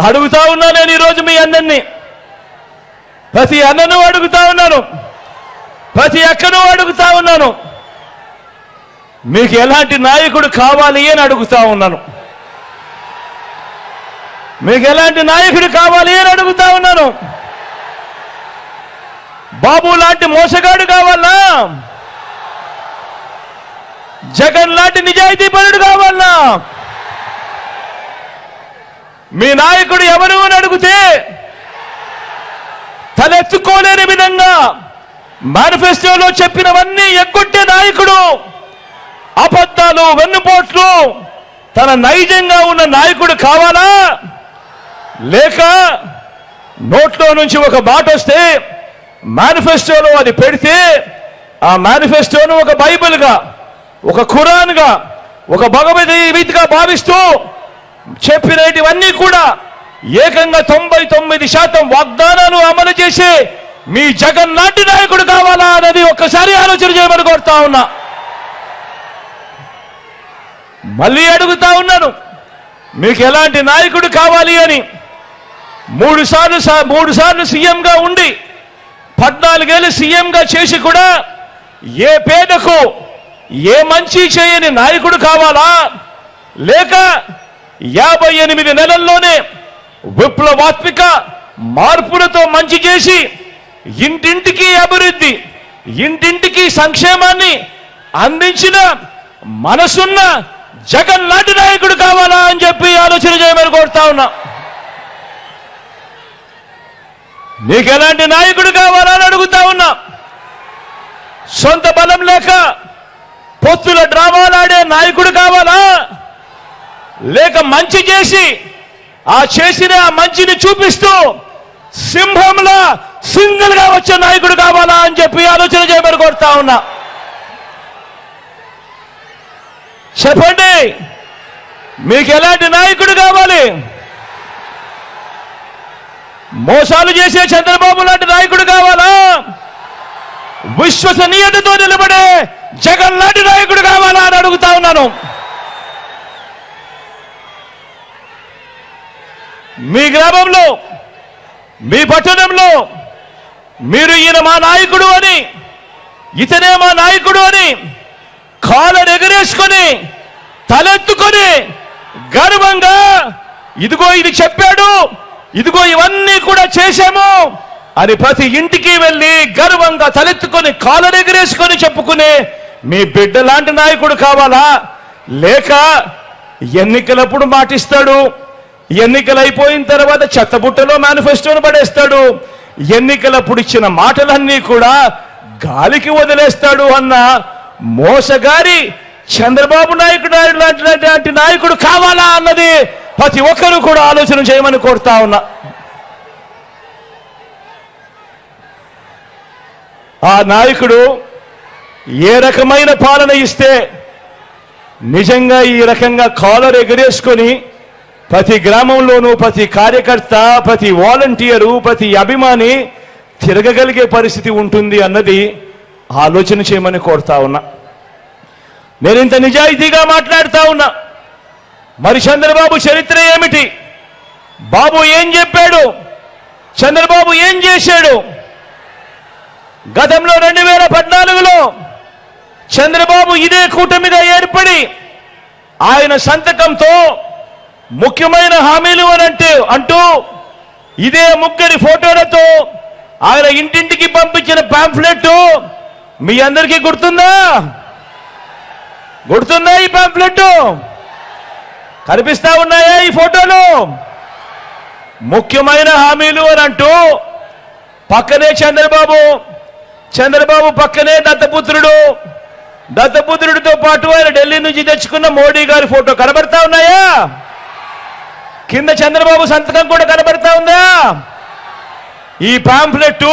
అడుగుతా ఉన్నా నేను ఈరోజు మీ అన్నన్ని. ప్రతి అన్నను అడుగుతా ఉన్నాను. ప్రతి అక్కను అడుగుతా ఉన్నాను. మీకు ఎలాంటి నాయకుడు కావాలి అని అడుగుతా ఉన్నాను. మీకు ఎలాంటి నాయకుడు కావాలి అని అడుగుతా ఉన్నాను. బాబు లాంటి మోసగాడు కావాలా? జగన్ లాంటి నిజాయితీ పరుడు కావాలా? మీ నాయకుడు ఎవరు అని అడిగితే తలెత్తుకోలేని విధంగా మేనిఫెస్టోలో చెప్పినవన్నీ ఎగ్గొట్టే నాయకుడు అబద్ధాలు వెన్నుపోట్లు తన నైజంగా ఉన్న నాయకుడు కావాలా? లేక నోట్లో నుంచి ఒక మాట వస్తే మేనిఫెస్టోలో అది పెడితే ఆ మేనిఫెస్టోను ఒక బైబిల్గా ఒక ఖురాన్గా ఒక భగవద్గీతగా భావిస్తూ చెప్పినటివన్నీ కూడా ఏకంగా తొంభై తొమ్మిది శాతం వాగ్దానాలు అమలు చేసే మీ జగన్ లాంటి నాయకుడు కావాలా అనేది ఒక్కసారి ఆలోచన చేయమని కోరుతా ఉన్నా. మళ్ళీ అడుగుతా ఉన్నాను మీకు ఎలాంటి నాయకుడు కావాలి అని. మూడు సార్లు సా- మూడు సార్లు సీఎంగా ఉండి పద్నాలుగేళ్ళు సీఎంగా చేసి కూడా ఏ పేదకు ఏ మంచి చేయని నాయకుడు కావాలా? లేక యాభై ఎనిమిది నెలల్లోనే విప్లవాత్మిక మార్పులతో మంచి చేసి ఇంటింటికి అభివృద్ధి ఇంటింటికి సంక్షేమాన్ని అందించిన మనసున్న జగన్ లాంటి నాయకుడు కావాలా అని చెప్పి ఆలోచన చేయమని కోరుతా ఉన్నా. నీకు ఎలాంటి నాయకుడు కావాలా అని అడుగుతా ఉన్నా. సొంత బలం లేక పొత్తుల డ్రామాలాడే నాయకుడు కావాలా? లేక మంచి చేసి ఆ చేసిన మంచిని చూపిస్తూ సింహంలా సింగిల్గా వచ్చే నాయకుడు కావాలా అని చెప్పి ఆలోచన చేయమని కోరుతా ఉన్నా. చెప్పండి మీకు ఎలాంటి నాయకుడు కావాలి? మోసాలు చేసే చంద్రబాబు లాంటి నాయకుడు కావాలా? విశ్వసనీయతతో నిలబడే జగన్ లాంటి నాయకుడు కావాలా అని అడుగుతా ఉన్నాను. మీ గ్రామంలో మీ పట్టణంలో మీరు ఈయన మా నాయకుడు అని ఇతనే మా నాయకుడు అని కాళ్ళను ఎగరేసుకొని తలెత్తుకొని గర్వంగా ఇదిగో ఇది చెప్పాడు ఇదిగో ఇవన్నీ కూడా చేశాము అని ప్రతి ఇంటికి వెళ్ళి గర్వంగా తలెత్తుకొని కాళ్ళను ఎగరేసుకొని చెప్పుకునే మీ బిడ్డ లాంటి నాయకుడు కావాలా? లేక ఎన్నికలప్పుడు మాటిస్తాడు? ఎన్నికలు అయిపోయిన తర్వాత చెత్తబుట్టలో మేనిఫెస్టోను పడేస్తాడు. ఎన్నికలప్పుడు ఇచ్చిన మాటలన్నీ కూడా గాలికి వదిలేస్తాడు అన్న మోసగారి చంద్రబాబు నాయుడు లాంటి లాంటి నాయకుడు కావాలా అన్నది ప్రతి ఒక్కరూ కూడా ఆలోచన చేయమని కోరుతా ఉన్నా. ఆ నాయకుడు ఏ రకమైన పాలన ఇస్తే నిజంగా ఈ రకంగా కాలర్ ఎగరేసుకొని ప్రతి గ్రామంలోనూ ప్రతి కార్యకర్త ప్రతి వాలంటీరు ప్రతి అభిమాని తిరగగలిగే పరిస్థితి ఉంటుంది అన్నది ఆలోచన చేయమని కోరుతా ఉన్నా. నేను ఇంత నిజాయితీగా మాట్లాడుతా ఉన్నా. మరి చంద్రబాబు చరిత్ర ఏమిటి? బాబు ఏం చెప్పాడు? చంద్రబాబు ఏం చేశాడు? గతంలో రెండు వేల పద్నాలుగులో చంద్రబాబు ఇదే కూటమిగా ఏర్పడి ఆయన సంతకంతో ముఖ్యమైన హామీలు అని అంటే అంటూ ఇదే ముగ్గురి ఫోటోలతో ఆయన ఇంటింటికి పంపించిన పాంఫ్లెట్ మీ అందరికీ గుర్తుందా? గుర్తుందా ఈ పాంఫ్లెట్ కనిపిస్తా ఉన్నాయా ఈ ఫోటోలు? ముఖ్యమైన హామీలు అని అంటూ పక్కనే చంద్రబాబు చంద్రబాబు పక్కనే దత్తపుత్రుడు. దత్తపుత్రుడితో పాటు ఆయన ఢిల్లీ నుంచి తెచ్చుకున్న మోడీ గారి ఫోటో కనబడతా ఉన్నాయా? కింద చంద్రబాబు సంతకం కూడా కనబడతా ఉందా? ఈ పాంప్లెట్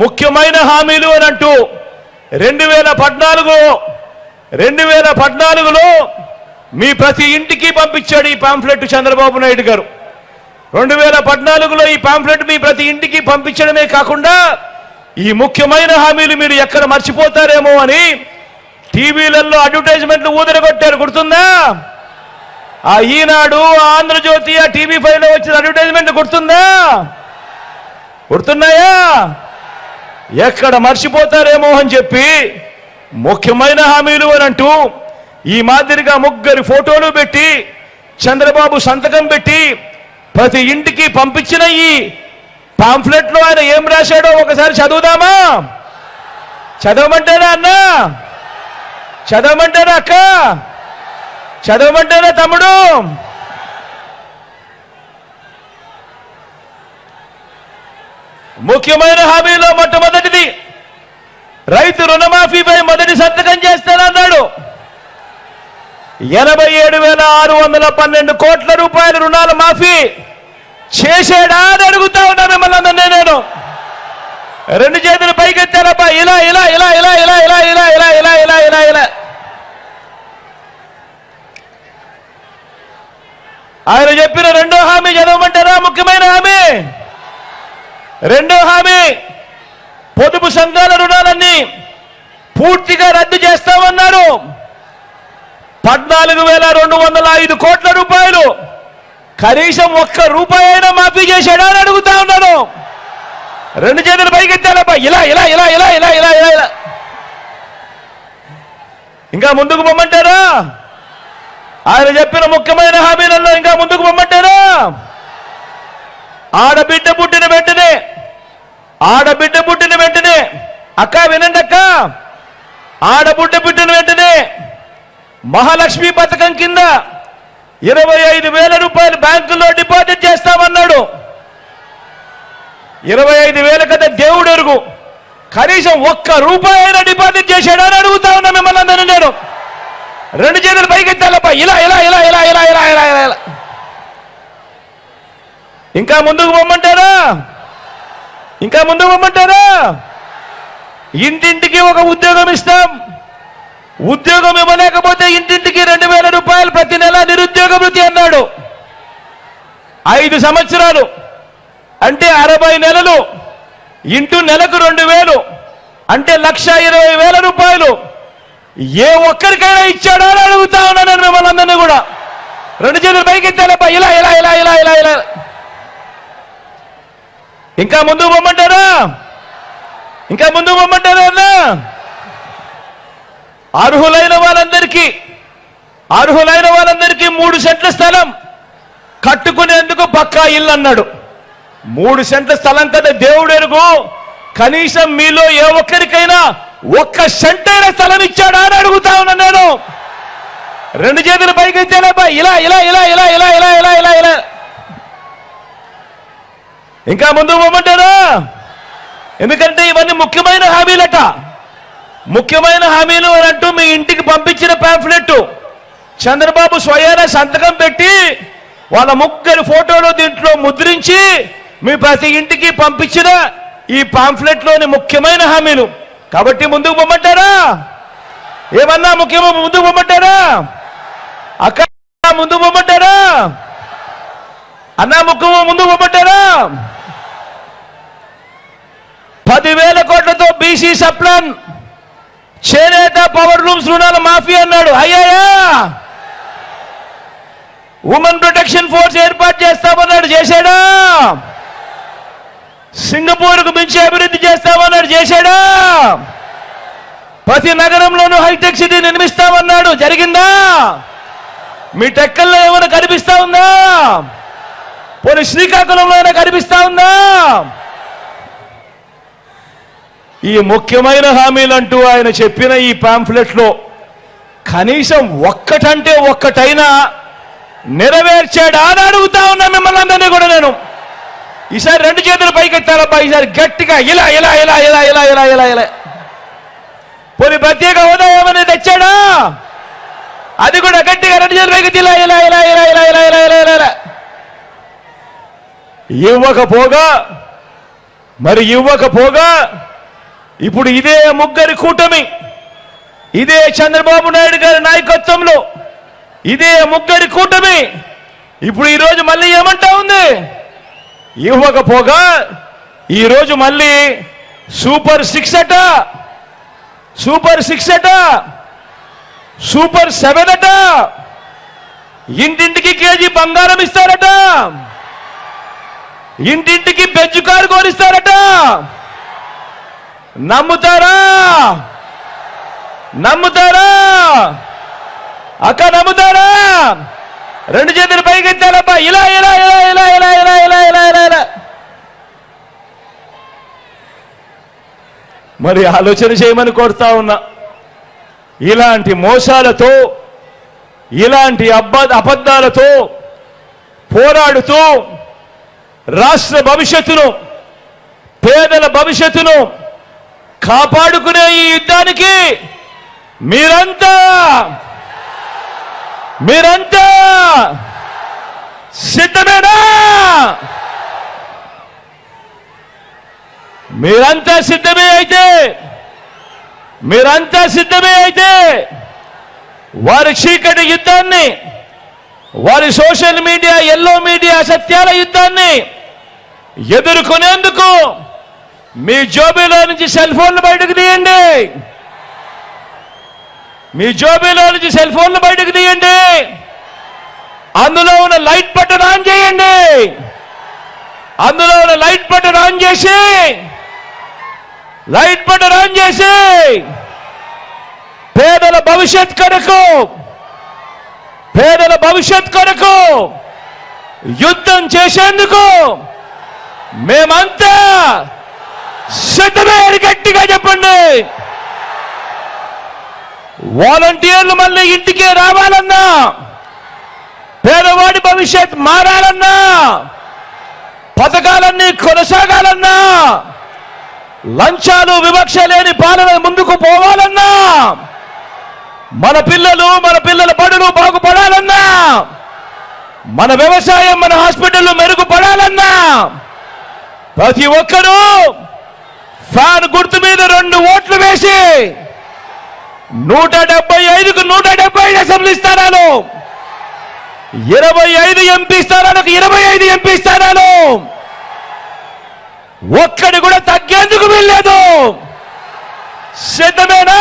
ముఖ్యమైన హామీలు అని అంటూ రెండు వేల పద్నాలుగు రెండు వేల పద్నాలుగులో మీ ప్రతి ఇంటికి పంపించాడు ఈ పాంఫ్లెట్ చంద్రబాబు నాయుడు గారు. రెండు వేల పద్నాలుగులో ఈ పాంఫ్లెట్ మీ ప్రతి ఇంటికి పంపించడమే కాకుండా ఈ ముఖ్యమైన హామీలు మీరు ఎక్కడ మర్చిపోతారేమో అని టీవీలలో అడ్వర్టైజ్మెంట్లు ఊదరగొట్టారు. గుర్తుందా? ఆ ఈనాడు ఆంధ్రజ్యోతి ఆ టీవీ ఫైవ్లో వచ్చిన అడ్వర్టైజ్మెంట్ గుర్తుందా? గుర్తున్నాయా? ఎక్కడ మర్చిపోతారేమో అని చెప్పి ముఖ్యమైన హామీలు అని అంటూ ఈ మాదిరిగా ముగ్గురి ఫోటోలు పెట్టి చంద్రబాబు సంతకం పెట్టి ప్రతి ఇంటికి పంపించిన ఈ పాంఫ్లెట్లో ఆయన ఏం రాశాడో ఒకసారి చదువుదామా? చదవమంటారా అన్నా? చదవమంటారా అక్క? చదవమంటారా తమ్ముడు ముఖ్యమైన హామీలో మొట్టమొదటిది రైతు రుణమాఫీపై మొదటి సంతకం చేస్తానన్నాడు ఎనభై ఏడు వేల ఆరు వందల పన్నెండు కోట్ల రూపాయల రుణాల మాఫీ చేసేడా అని అడుగుతా ఉన్నా మిమ్మల్ని అందరినీ నేను రెండు చేతులు పైకెత్తారబ్బా ఇలా ఇలా ఇలా ఇలా ఇలా ఇలా ఇలా ఇలా ఇలా ఇలా ఇలా ఇలా ఆయన చెప్పిన రెండో హామీ చదవమంటారా ముఖ్యమైన హామీ. రెండో హామీ పొదుపు సంఘాల రుణాలన్నీ పూర్తిగా రద్దు చేస్తామన్నారు పద్నాలుగు వేల రెండు వందల ఐదు కోట్ల రూపాయలు కనీసం ఒక్క రూపాయి అయినా మాఫీ చేశాడా అని అడుగుతా ఉన్నాను రెండు చేతులు పైకెత్తాలబ్బా ఇలా ఇలా ఇలా ఇలా ఇలా ఇలా ఇలా ఇలా. ఇంకా ముందుకు పొమ్మంటారా ఆయన చెప్పిన ముఖ్యమైన హామీలలో ఇంకా ముందుకు పొమ్మంటారా ఆడబిడ్డ పుట్టిన వెంటనే ఆడబిడ్డ పుట్టిన వెంటనే అక్క వినండి అక్క ఆడబిడ్డ పుట్టిన వెంటనే మహాలక్ష్మి పథకం కింద ఇరవై ఐదు వేల రూపాయలు బ్యాంకులో డిపాజిట్ చేస్తామన్నాడు. ఇరవై ఐదు వేల కదా దేవుడు ఎరుగు కనీసం ఒక్క రూపాయి అయినా డిపాజిట్ చేశాడని అని అడుగుతా ఉన్నా మిమ్మల్ని అందరూ నేను. రెండు చేతులు పైకెత్తాలప్ప ఇలా ఇలా ఇలా ఇలా ఇలా ఇలా ఇలా ఇలా ఇలా. ఇంకా ముందుకు పొమ్మంటారా ఇంకా ముందుకు పొమ్మంటారా ఇంటింటికి ఒక ఉద్యోగం ఇస్తాం. ఉద్యోగం ఇవ్వలేకపోతే ఇంటింటికి రెండు వేల రూపాయలు ప్రతి నెల నిరుద్యోగ వృత్తి అన్నాడు. ఐదు సంవత్సరాలు అంటే అరవై నెలలు ఇంటూ నెలకు రెండు వేలు అంటే లక్ష ఇరవై వేల రూపాయలు. ఏ ఒక్కరికైనా ఇచ్చాడా అని అడుగుతా ఉన్నా నేను మిమ్మల్ని అందరినీ కూడా. రెండు చేతులు పైకి ఎత్తాలప్ప ఇలా ఇలా ఇలా ఇలా ఇలా ఇలా. ఇంకా ముందుకు పొమ్మంటారా ఇంకా ముందుకు పొమ్మంటారా అన్నా? అర్హులైన వాళ్ళందరికీ అర్హులైన వాళ్ళందరికీ మూడు సెంట్ల స్థలం కట్టుకునేందుకు పక్కా ఇల్లు అన్నాడు. మూడు సెంట్ల స్థలం కదా దేవుడు ఎరుగు కనీసం మీలో ఏ ఒక్కరికైనా ఒక్క సెంటైన స్థలం ఇచ్చాడా అని అడుగుతా ఉన్నా నేను. రెండు చేతులు పైకి ఎత్తేలేపా ఇలా ఇలా ఇలా ఇలా ఇలా ఇలా ఇలా ఇలా ఇలా. ఇంకా ముందుకు పోమంటారా? ఎందుకంటే ఇవన్నీ ముఖ్యమైన హామీలట. ముఖ్యమైన హామీలు అని అంటూ మీ ఇంటికి పంపించిన పాంఫ్లెట్ చంద్రబాబు స్వయాన సంతకం పెట్టి వాళ్ళ ముగ్గురి ఫోటోలు దీంట్లో ముద్రించి మీ ప్రతి ఇంటికి పంపించిన ఈ పాంఫ్లెట్లోని ముఖ్యమైన హామీలు. కాబట్టి ముందుకు పొమ్మంటారా? ఏమన్నా ముఖ్యమో ముందుకు పొమ్మంటారా? అక్కడ ముందుకు పొమ్మంటారా? అన్నా ముఖ్యమో ముందుకు పొమ్మంటారా? పదివేల కోట్లతో బీసీ సప్లాన్ చేనేత పవర్ రూమ్స్ రుణాల మాఫీ అన్నాడు. అయ్యాయా ఉమెన్ ప్రొటెక్షన్ ఫోర్స్ ఏర్పాటు చేస్తామన్నాడు. చేశాడా? సింగపూర్కు మించి అభివృద్ధి చేస్తామన్నాడు చేశాడా? ప్రతి నగరంలోనూ హైటెక్ సిటీ నిర్మిస్తామన్నాడు. జరిగిందా? మీ టెక్కల్లో ఏమైనా కనిపిస్తా ఉందా? పోనీ శ్రీకాకుళంలో అయినా కనిపిస్తా ఉందా? ఈ ముఖ్యమైన హామీలంటూ ఆయన చెప్పిన ఈ పాంఫ్లెట్లో కనీసం ఒక్కటంటే ఒక్కటైనా నెరవేర్చాడా అని అడుగుతా ఉన్నా మిమ్మల్ని అందరినీ కూడా నేను. ఈసారి రెండు చేతులు పైకెత్తారబ్బా ఈసారి గట్టిగా ఇలా ఇలా ఇలా ఇలా ఇలా ఇలా ఇలా ఇలా పోనీ ప్రత్యేక హోదా ఏమైనా తెచ్చాడా అది కూడా గట్టిగా రెండు చేతులు పైకి ఇలా ఇలా ఇలా ఇలా ఇలా ఇలా ఇలా ఇలా ఇలా ఇలా ఇవ్వకపోగా మరి ఇవ్వకపోగా ఇప్పుడు ఇదే ముగ్గురి కూటమి ఇదే చంద్రబాబు నాయుడు గారి నాయకత్వంలో ఇదే ముగ్గురి కూటమి ఇప్పుడు ఈరోజు మళ్ళీ ఏమంటా ఉంది ఇవ్వకపోగా ఈరోజు మళ్ళీ సూపర్ సిక్స్ అట. సూపర్ సిక్స్ అట. సూపర్ సెవెన్ అట. ఇంటింటికి కేజీ బంగారం ఇస్తారట. ఇంటింటికి బెజ్జు కారు కోరిస్తారట నమ్ముతారా? నమ్ముతారా? అక్క నమ్ముతారా? రెండు చేతులు పైకెత్తారబ్బా ఇలా ఇలా ఇలా ఇలా ఇలా ఇలా ఇలా ఇలా ఇలా ఇలా. మరి ఆలోచన చేయమని కోరుతా ఉన్నా. ఇలాంటి మోసాలతో ఇలాంటి అబ్బ అబద్ధాలతో పోరాడుతూ రాష్ట్ర భవిష్యత్తును పేదల భవిష్యత్తును కాపాడుకునే ఈ యుద్ధానికి మీరంతా మీరంతా సిద్ధమేనా? మీరంతా సిద్ధమే అయితే మీరంతా సిద్ధమే అయితే వారి చీకటి యుద్ధాన్ని వారి సోషల్ మీడియా ఎల్లో మీడియా సత్యాల యుద్ధాన్ని ఎదుర్కొనేందుకు మీ జోబీలో నుంచి సెల్ ఫోన్లు బయటకు తీయండి. మీ జోబీలో నుంచి సెల్ ఫోన్లు బయటకు తీయండి. అందులో ఉన్న లైట్ బటన్ ఆన్ చేయండి. అందులో ఉన్న లైట్ బటన్ ఆన్ చేసి లైట్ బటన్ ఆన్ చేసి పేదల భవిష్యత్ కొరకు పేదల భవిష్యత్ కొరకు యుద్ధం చేసేందుకు మేమంతా సిద్ధమే గట్టిగా చెప్పండి. వాలంటీర్లు మళ్ళీ ఇంటికే రావాలన్నా పేదవాడి భవిష్యత్ మారాలన్నా పథకాలన్నీ కొనసాగాలన్నా లంచాలు వివక్ష లేని పాలన ముందుకు పోవాలన్నా మన పిల్లలు మన పిల్లల బడులు బాగుపడాలన్నా మన వ్యవసాయం మన హాస్పిటల్లో మెరుగుపడాలన్నా ప్రతి ఒక్కరూ ఫ్యాన్ గుర్తు మీద రెండు ఓట్లు వేసి నూట డెబ్బై ఐదుకు నూట డెబ్బై ఐదు అసెంబ్లీ స్థానాలు ఇరవై ఐదు ఎంపీ స్థానాలకు ఇరవై ఐదు ఎంపీ స్థానాలు. ఒక్కడి కూడా తగ్గేందుకు వీల్లేదు. సిద్ధమేనా?